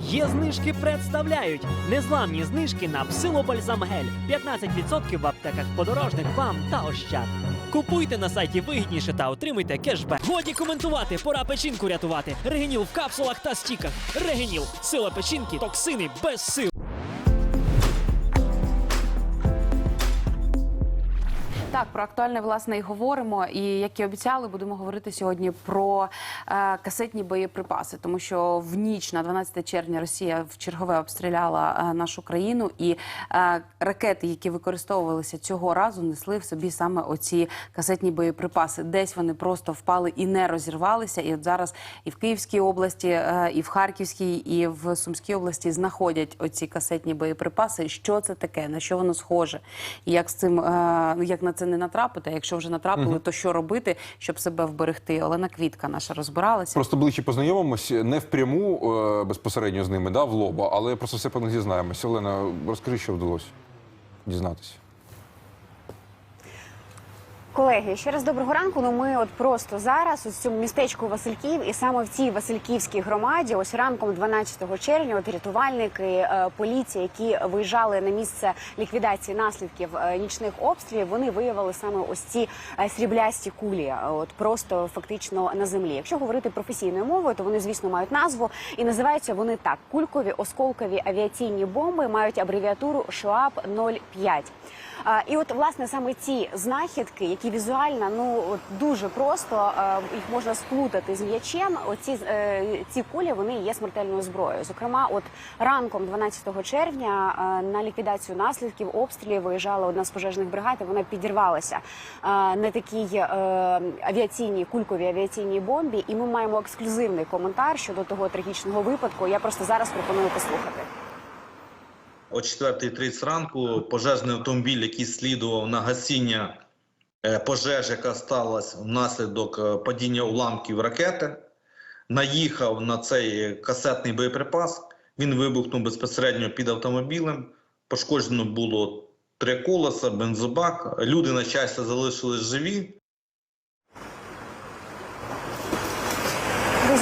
Є знижки представляють незламні знижки на псилобальзамгель. 15% в аптеках подорожних вам та ощад. Купуйте на сайті вигідніше та отримуйте кешбек. Годі коментувати, пора печінку рятувати. Регеніл в капсулах та стіках. Регеніл сила печінки, токсини без сил. Так, про актуальне власне і говоримо. І як і обіцяли, будемо говорити сьогодні про е, касетні боєприпаси, тому що в ніч на 12 червня Росія в чергове обстріляла е, нашу країну, і е, ракети, які використовувалися цього разу, несли в собі саме оці касетні боєприпаси. Десь вони просто впали і не розірвалися. І от зараз і в Київській області, е, і в Харківській, і в Сумській області знаходять оці касетні боєприпаси. Що це таке? На що воно схоже? І як з цим е, як на це не натрапити? А якщо вже натрапили, то що робити, щоб себе вберегти? Олена Квітка наша розбиралася. Просто ближче познайомимось не впряму е, безпосередньо з ними, да, в лоба, але просто все про них дізнаємося. Олена, розкажи, що вдалося дізнатися. Колеги, ще раз доброго ранку. Ну ми от просто зараз у цьому містечку Васильків, і саме в цій Васильківській громаді, ось ранком 12 червня, от рятувальники, е, поліція, які виїжджали на місце ліквідації наслідків е, нічних обстрілів, вони виявили саме ось ці е, сріблясті кулі, от просто фактично на землі. Якщо говорити професійною мовою, то вони звісно мають назву і називаються вони так: кулькові осколкові авіаційні бомби мають абревіатуру ШОАП 05 А, І от власне саме ці знахідки, які візуально ну дуже просто їх можна сплутати з м'ячем. Оці е, ці кулі вони є смертельною зброєю. Зокрема, от ранком 12 червня на ліквідацію наслідків обстрілів виїжджала одна з пожежних бригад. і Вона підірвалася на такій е, авіаційній кульковій авіаційній бомбі. І ми маємо ексклюзивний коментар щодо того трагічного випадку. Я просто зараз пропоную послухати. О 4.30 ранку пожежний автомобіль, який слідував на гасіння е, пожеж, яка сталася внаслідок е, падіння уламків ракети, наїхав на цей касетний боєприпас. Він вибухнув безпосередньо під автомобілем. Пошкоджено було три колеса, бензобак. Люди, на щастя, залишились живі.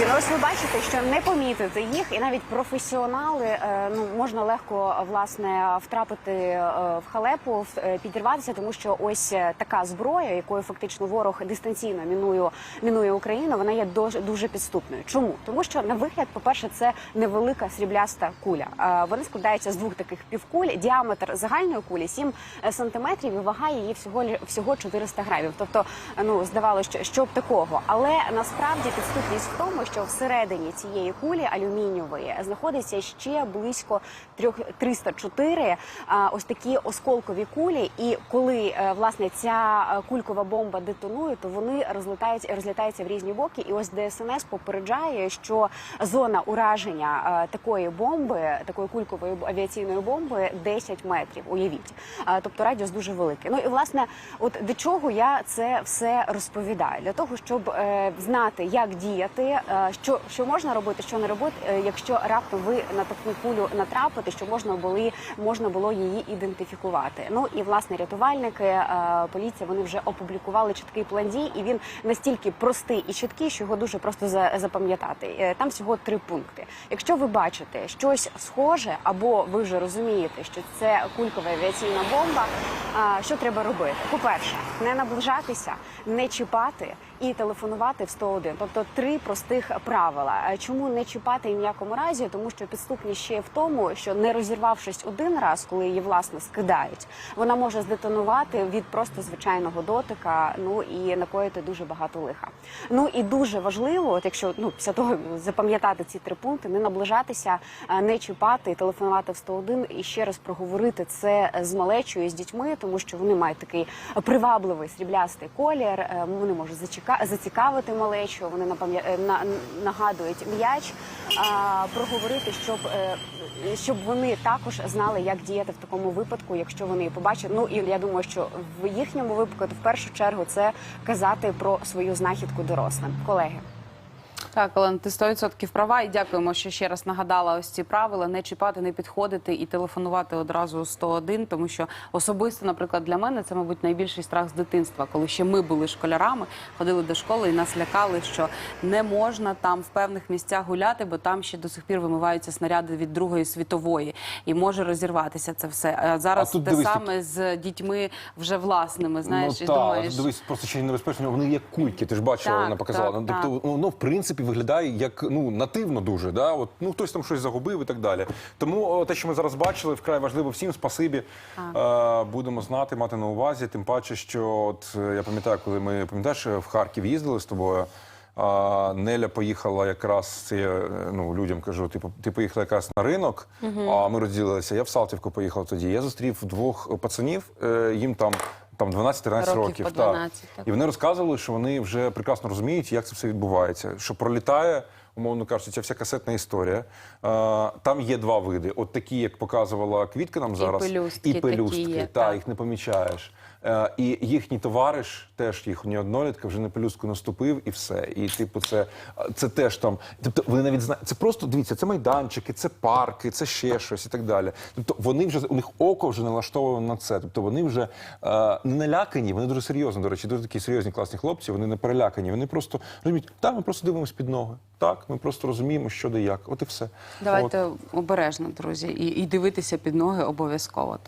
Друзі, ну ось ви бачите, що не помітити їх, і навіть професіонали е, ну можна легко власне втрапити е, в халепу, е, підірватися, тому що ось така зброя, якою фактично ворог дистанційно мінує, мінує Україну, вона є дуже, дуже підступною. Чому? Тому що на вигляд, по-перше, це невелика срібляста куля. Вона складається з двох таких півкуль. Діаметр загальної кулі 7 сантиметрів, і вага її всього всього 400 грамів. Тобто, ну здавалося, що б такого, але насправді підступність в тому, що всередині цієї кулі алюмінієвої знаходиться ще близько трьох 304 а, ось такі осколкові кулі. І коли е, власне ця е, кулькова бомба детонує, то вони розлітаються розлітаються в різні боки. І ось ДСНС попереджає, що зона ураження е, такої бомби, такої кулькової авіаційної бомби 10 метрів. Уявіть, тобто радіус дуже великий. Ну і власне, от до чого я це все розповідаю? Для того, щоб е, знати, як діяти, е, що, що можна робити, що не робити, е, якщо раптом ви на таку кулю натрапите, що можна було можна було її ідентифікувати. Ну і власне рятувальники, е, поліція вони вже опублікували чіткий план дій, і він настільки простий і чіткий, що його дуже просто за- запам'ятати. Е, Там всього три пункти. Якщо ви бачите щось схоже, або ви вже розумієте, що це кулькова авіаційна бомба, що треба робити? По-перше, не наближатися, не чіпати і телефонувати в 101. Тобто три простих правила. Е, Чому не чіпати в якому разі? Тому що підступність ще в тому, що не розірвавшись один раз, коли її власне скидають, вона може здетонувати від просто звичайного дотика. Ну і накоїти дуже багато лиха. Ну і дуже важливо, от якщо ну після того запам'ятати ці три пункти, не наближатися, е, не чіпати, телефонувати в 101 і ще раз проговорити це з малечою, з дітьми, тому що вони мають такий привабливий сріблястий колір. е, Вони можуть зачека- зацікавити малечу. Вони е, нагадують м'яч. Проговорити, щоб, е, щоб вони також знали, як діяти в такому випадку, якщо вони побачать. Ну і я думаю, що в їхньому випадку в першу чергу це казати про свою знахідку дорослим. Колеги. Так, Олена, ти 100% права і дякуємо, що ще раз нагадала ось ці правила: не чіпати, не підходити і телефонувати одразу 101, тому що особисто, наприклад, для мене це, мабуть, найбільший страх з дитинства, коли ще ми були школярами, ходили до школи і нас лякали, що не можна там в певних місцях гуляти, бо там ще до сих пір вимиваються снаряди від Другої світової і може розірватися це все. А зараз А тут те дивись, саме з дітьми вже власними, знаєш, ну, і та, думаєш. дивись, просто ще небезпечно. Вони як кульки, ти ж бачила, Так, вона показала. так, ну, тобто, так. воно в принципі виглядає як ну нативно дуже. Да? От, ну хтось там щось загубив і так далі. Тому те, що ми зараз бачили, вкрай важливо всім. Спасибі. Е, будемо знати, мати на увазі. Тим паче, що от е, я пам'ятаю, коли ми пам'ятаєш, в Харків їздили з тобою. А Неля поїхала якраз це я, ну, людям кажу, типу, ти поїхала якраз на ринок, а ми розділилися. Я в Салтівку поїхав тоді. Я зустрів двох пацанів, е, їм там. Там 12-13 Років років, по так. 12, так. і вони розказували, що вони вже прекрасно розуміють, як це все відбувається. Що пролітає, умовно кажучи, ця вся касетна історія. Е, там є два види: от такі, як показувала Квітка нам зараз, пелюстки і такі пелюстки. є, та, так. їх не помічаєш. Е, і їхній товариш, теж їхній однолітка, вже на пелюстку наступив і все. І типу, це, це теж там. Тобто, вони навіть знають, це просто дивіться, це майданчики, це парки, це ще щось і так далі. Тобто вони вже у них око вже налаштовано на це. Тобто вони вже е, не налякані, вони дуже серйозно, до речі, дуже такі серйозні класні хлопці. Вони не перелякані. Вони просто розуміють, так, ми просто дивимося під ноги. Так, ми просто розуміємо, що де як. От і все. От. Давайте обережно, друзі, і, і дивитися під ноги обов'язково.